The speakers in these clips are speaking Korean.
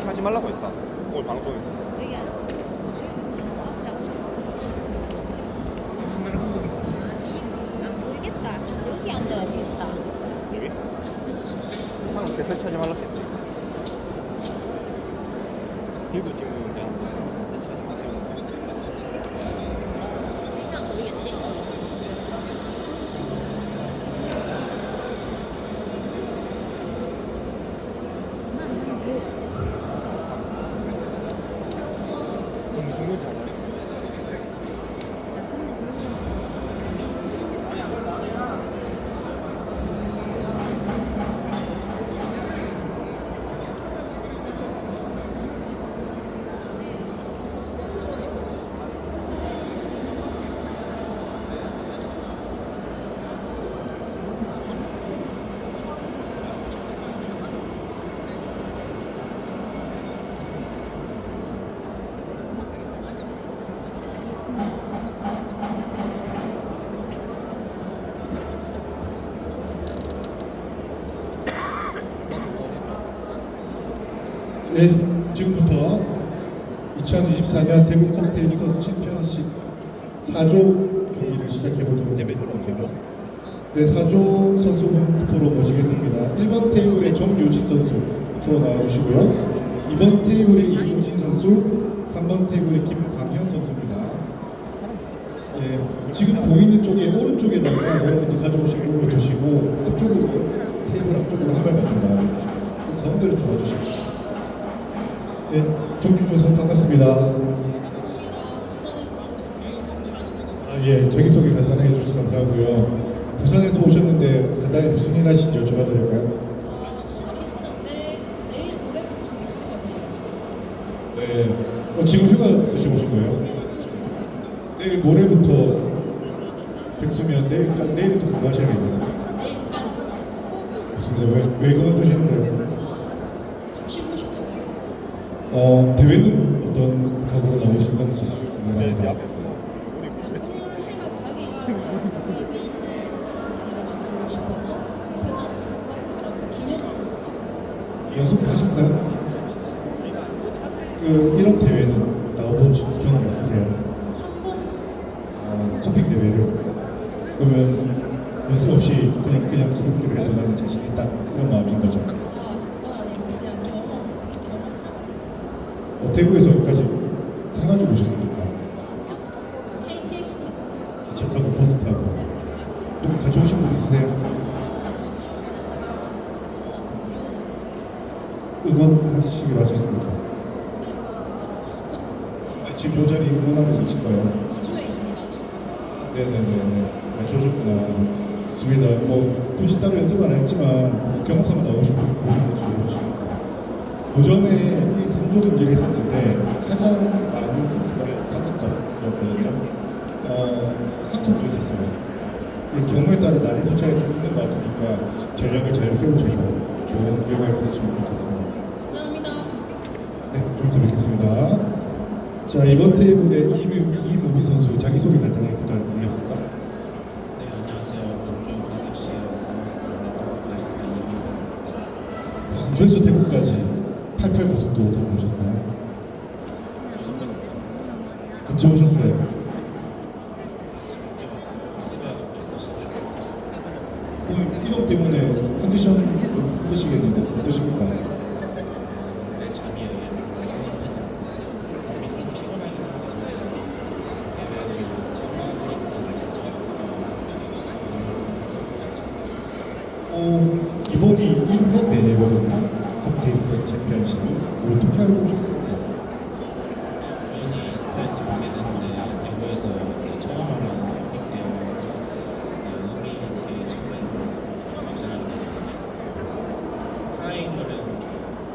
이렇게 하지 말라고 했다. 오늘 방송에서. 여기 안 여기 너무 앞에 안 보이지? 카메라 한 번. 아니 안 보이겠다 여기 앉아야 되겠다 여기? 이상한 데 설치하지 말라고 했지. 들고 찍는데 설치하지 마세요. 여기 안 보이겠지? 너무 중요하지 않아요? 네, 지금부터 2024년 대구 컵테이스 챔피언십 4조 경기를 시작해 보도록 하겠습니다. 네, 4조 선수분 앞으로 모시겠습니다. 1번 테이블에 정유진 선수 앞으로 나와주시고요. 2번 테이블에 이우진 선수, 3번 테이블에 김광현 선수입니다. 예, 지금 보이는 쪽에 오른쪽에다가 여러분들 가져오신 걸로 두시고 앞쪽으로 테이블 앞쪽으로 한 발만 좀 나와주시고 가운데로 좀 와주시고 예, 정준준 선 반갑습니다. 아, 예, 자기소개 간단하게 해주셔서 감사하고요. 부산에서 오셨는데 간단히 무슨 일 하신지 여쭤봐도 될까요? 네. 어, 지금 휴가 쓰시고 오신 거예요? 내일 모레부터 백수면 내일, 내일부터 근무하셔야겠네요. 내일까지. 왜, 왜 그만두시는가요? 어, 대회는 어떤 각오로 나오신 건지 네, 궁금합니다. 네 앞에서. 우리 오늘 해가 가기 전에 의미 있는 일을 만들고 싶어서 퇴사도 하고 이렇게 기념적으로 연습하셨어요? 그 이런 대회는 나와본 적- 경험 있으세요? 한번 했어요. 아, 커핑 대회를 그러면 연습 없이 그냥 그냥 기록기로 해도 나는 자신 있다 이런 마음인 거죠. 아 그건 아니고 그냥 경험 경험 삼아서 어, 대구에서까지 타가지고 오셨습니까? KT 엑스프레스 기차 타고 버스 타고 누구 가져오신 분 있으세요? 아, 같이 오는 일본에서 응원하시기로 하셨습니까? 네, 아, 지금 요 자리 응원하면서 오신 거예요? 2주에 이미 마쳤어요. 네네네네. 맞춰줬구나. 좋습니다. 뭐 굳이 따로 연습 안 했지만 경험 삼아 나오시고 오신 것도 좋으시니까 오전에 이 3조 경기를 했었는데 가장 많은 코스가 다섯 컵이었거든요 어, 한컵도 있었어요. 이 경우에 따라 난이도 차이 좀 있는 것 같으니까 전략을 잘 세우셔서 좋은 결과 있으시면 좋겠습니다. 감사합니다. 네, 좀 이따 뵙겠습니다. 자, 이번 테이블에 이무, 이무빈 선수 자기소개 간단하게 서 대구까지 88 고속도로 타고 오셨나요? 언제 오셨어요? 오늘 이동 때문에 컨디션 좀 어떠시겠는데 어떠십니까? 네, 잠이 오는 편이라서 몸이 좀 피곤하긴 한데 대회를 참가하고 싶은 어, 이번이 1회 대회거든요. 컵테이스 챔피언십이 어떻게 알고 오셨습니까? 우연히 스트레스 받게 됐는데 대구에서 이렇게 처음 하는 협력 대회에서 의미 있게 참가해 도전하게 됐습니다. 타이틀은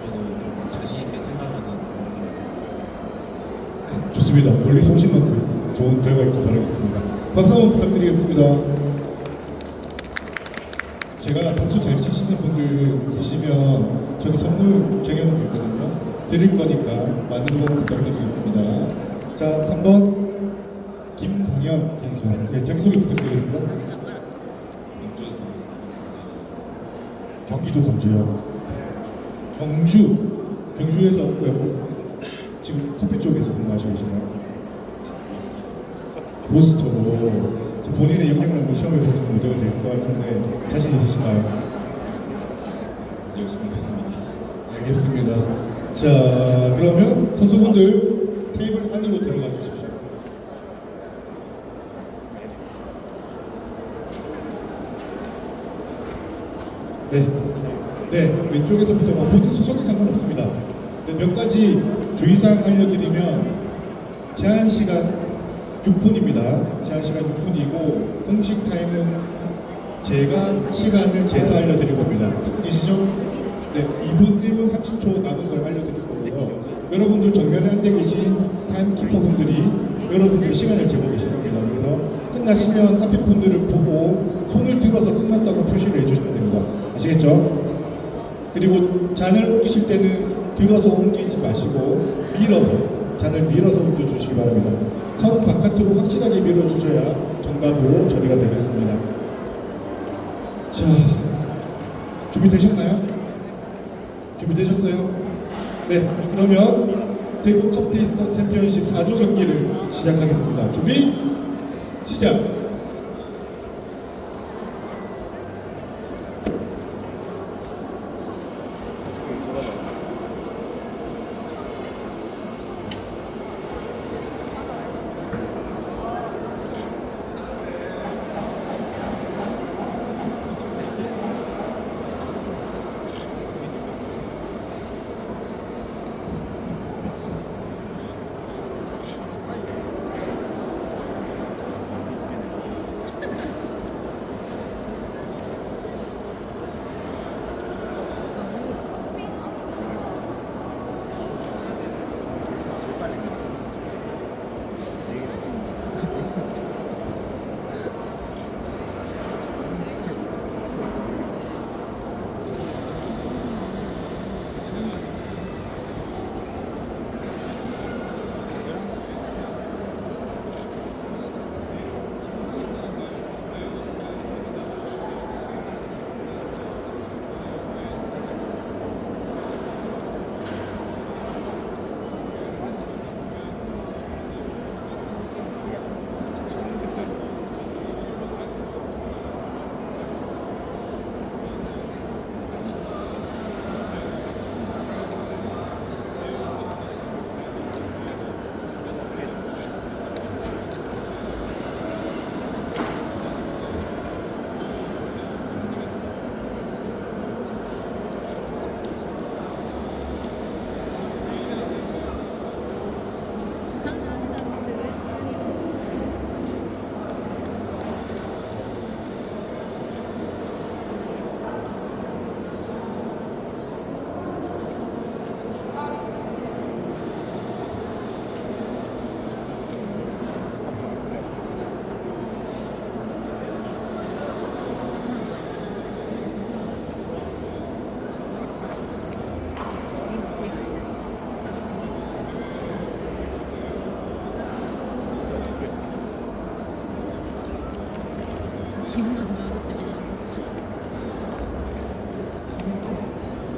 그래도 좀 자신 있게 생각하는 종목이라서 네, 좋습니다. 멀리서 오신 만큼 좋은 결과 있길 바라겠습니다. 박수 한번 부탁드리겠습니다. 제가 박수 잘 치시는 분들 계시면 저기 선물 좀 쟁여놓고 있거든요. 드릴 거니까 많은 응원 부탁드리겠습니다. 자, 3번 김광현 선수. 네, 자기소개 부탁드리겠습니다. 경기도 광주요. 경주 경주에서 지금 커피 쪽에서 근무하시고 계시나요? 로스터로 저 본인의 역량을 시험에 봤으면 모델가 될 것 같은데 자신 있으신가요? 열심히 하겠습니다. 알겠습니다. 자, 그러면 선수분들 테이블 안으로 들어가 주십시오. 네. 네, 왼쪽에서부터 뭐 본인 수석이 상관없습니다. 네, 몇 가지 주의사항 알려드리면 제한 시간 6분입니다. 제한 시간 6분이고 공식 타임은 제가 시간을 재서 알려드릴 겁니다. 듣고 계시죠? 네, 2분 1분 30초 남은 걸 알려드릴 거고요. 여러분들 정면에 앉아 계신 타임키퍼 분들이 여러분들 시간을 재고 계실 겁니다. 그래서 끝나시면 앞에 분들을 보고 손을 들어서 끝났다고 표시를 해주시면 됩니다. 아시겠죠? 그리고 잔을 옮기실 때는 들어서 옮기지 마시고 밀어서 잔을 밀어서 옮겨 주시기 바랍니다. 선 바깥으로 확실하게 밀어 주셔야 정답으로 처리가 되겠습니다. 자, 준비되셨나요? 준비되셨어요? 네, 그러면 대구 컵테이스터 챔피언십 4조 경기를 시작하겠습니다. 준비, 시작!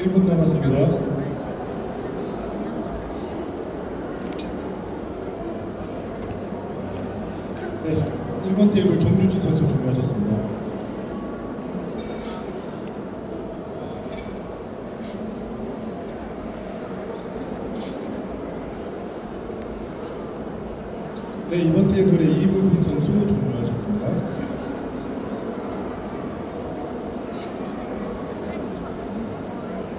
1분 남았습니다. 네, 1번 테이블 정주진 선수 준비하셨습니다. 네, 이번 테이블에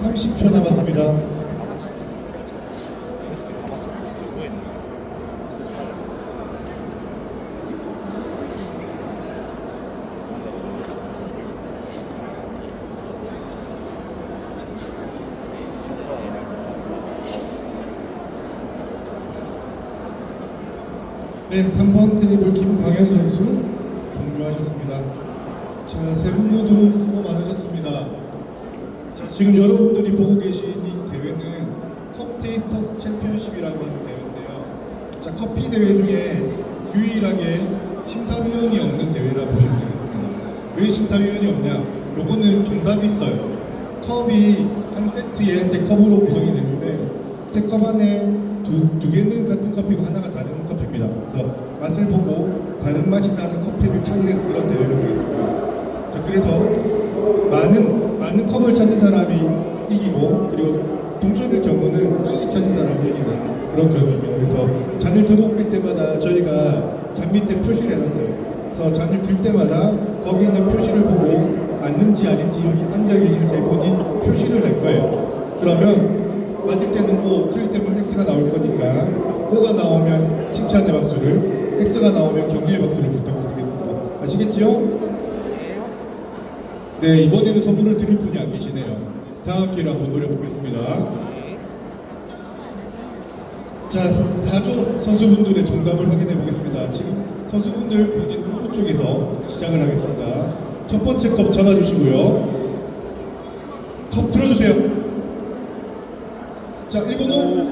30초 남았습니다. 테이스터스 챔피언십이라고 하는 대회인데요. 자, 커피 대회 중에 유일하게 심사위원이 없는 대회라 보시면 되겠습니다. 왜 심사위원이 없냐? 요거는 정답이 있어요. 컵이 한 세트에 세 컵으로 구성이 되는데 세 컵 안에 두, 두 개는 같은 커피고 하나가 다른 커피입니다. 그래서 맛을 보고 다른 맛이 나는 커피를 찾는 그런 대회가 되겠습니다. 자, 그래서 많은 많은 컵을 찾는 사람이 이기고 그리고 동점일 경우는 빨리 찾는 사람이 이기는 그런 경우입니다. 그래서 잔을 들어 올릴 때마다 저희가 잔 밑에 표시를 해놨어요. 그래서 잔을 들 때마다 거기 있는 표시를 보고 맞는지 아닌지 여기 앉아 계신 세 분이 표시를 할 거예요. 그러면 맞을 때는 O, 틀릴 때는 X가 나올 거니까 O가 나오면 칭찬의 박수를, X가 나오면 격려의 박수를 부탁드리겠습니다. 아시겠죠? 네, 이번에는 선물을 드릴 분이 안 계시네요. 다음 기회를 한번 노려보겠습니다. 자, 4조 선수분들의 정답을 확인해 보겠습니다. 지금 선수분들 본인 오른쪽에서 시작을 하겠습니다. 첫 번째 컵 잡아주시고요. 컵 들어주세요. 자, 1번 O,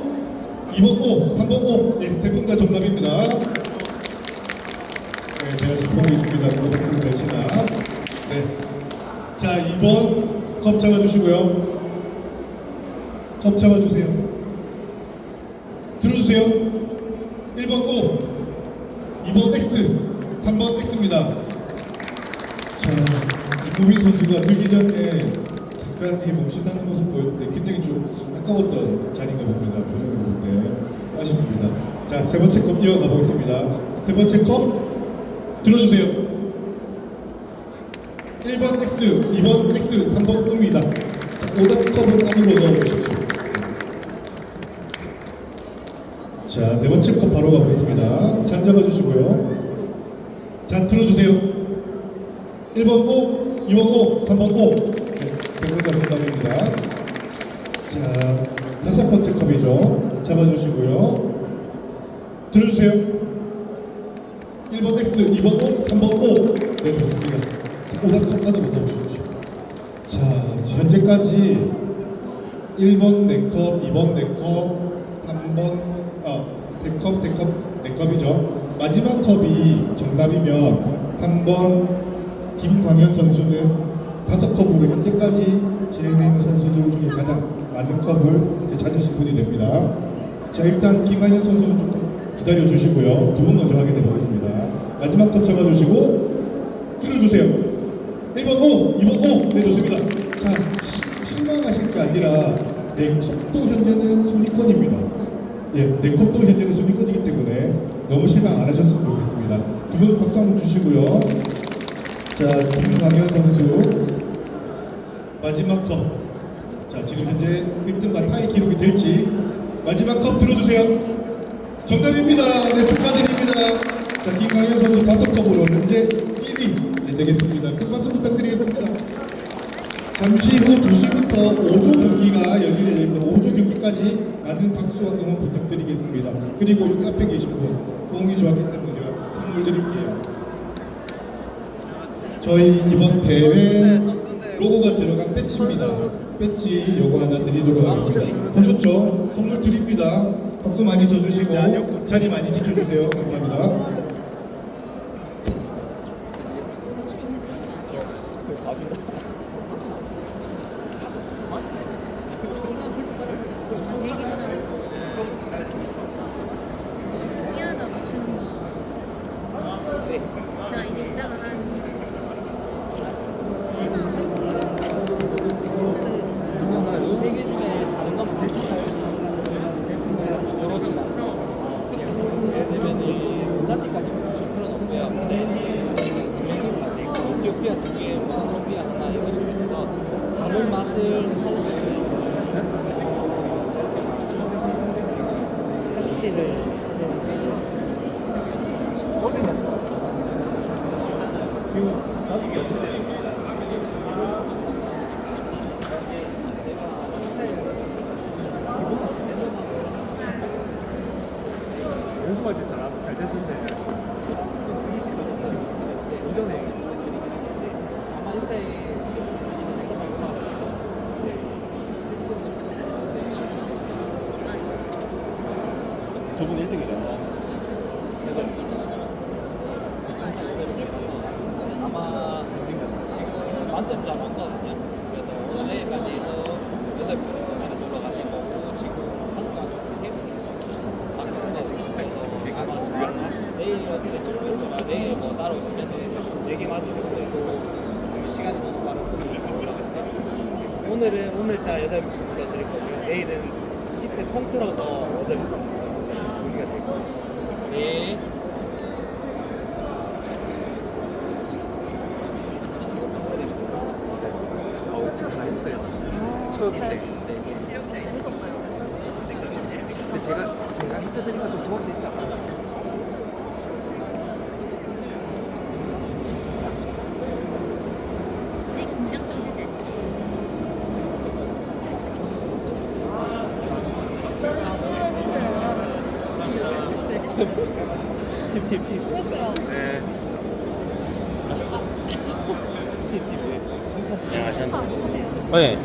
2번 O, 3번 O. 예, 세분 다 정답입니다. 네, 지금 보고 있습니다. 뭐 박수를 걸치나. 네. 자, 2번 컵 잡아주시고요. 컵 잡아주세요. 들어주세요. 1번 O, 2번 X, 3번 X입니다. 자, 이무빈 선수가 들기 전에 잠깐 이 멈칫하는 모습 보였는데 굉장히 좀 아까웠던 자리인가 봅니다. 표정을 볼 때. 아쉽습니다. 자, 세 번째 컵 이어가 보겠습니다. 세 번째 컵 들어주세요. 1번 X, 2번 X, 3번 O입니다. 자, 오답 컵은 안으로 넣어주십시오. 자, 네 번째 컵 바로 가보겠습니다. 잔 잡아주시고요. 잔 들어주세요. 1번 O, 2번 O, 3번 O. 네, 대부분 다 정답입니다. 자, 다섯 번째 컵이죠. 잡아주시고요. 들어주세요. 1번 X, 2번 O, 3번 O. 네, 좋습니다. 하나 못 넣어주십시오. 자, 현재까지 1번 4컵, 2번 4컵, 3번 아, 3컵, 3컵, 4컵이죠. 마지막 컵이 정답이면 3번 김광현 선수는 5컵으로 현재까지 진행되어 있는 선수들 중에 가장 많은 컵을 찾으신 분이 됩니다. 자, 일단 김광현 선수는 조금 기다려 주시고요. 두 분 먼저 확인해 보겠습니다. 마지막 컵 잡아주시고 들어주세요. 1번 O, 2번 O. 네, 좋습니다. 자, 시- 실망하실 게 아니라 내 컵도 현재는 순위권입니다. 예, 내 컵도 현재는 순위권이기 때문에 너무 실망 안 하셨으면 좋겠습니다. 두 분 박수 한번 주시고요. 자, 김광현 선수 마지막 컵. 자, 지금 현재 1등과 타이 기록이 될지 마지막 컵 들어주세요. 정답입니다. 네, 축하드립니다. 자, 김광현 선수 다섯 컵으로 현재 1위 네, 되겠습니다. 큰 박수 부탁드리겠습니다. 잠시 후 2시부터 5조 경기가 열릴 예정입니다. 5조 경기까지 많은 박수와 응원 부탁드리겠습니다. 그리고 여기 앞에 계신 분, 호응이 좋았기 때문에 선물 드릴게요. 저희 이번 대회 로고가 들어간 배지입니다. 배지 요거 하나 드리도록 하겠습니다. 보셨죠? 선물 드립니다. 박수 많이 쳐주시고 자리 많이 지켜주세요. 감사합니다. 모델이 연출되는 저분 1등이잖아. 아마 지금 만점자 많거든요. 그래서 오늘 내일까지 해서 여덟 분 안에 올라가실 거고 지금 한가 세 분. 그래서 아마 내일 어떻게 좀 모르지만 내일 뭐 너무 빠르고 오늘은 오늘 자 여덟 분 불러드릴 거고요. 내일은 이틀 통틀어서 여덟 분 공지가 될 거예요. 네. 어우, 진짜 잘했어요. 처음인데. 哎、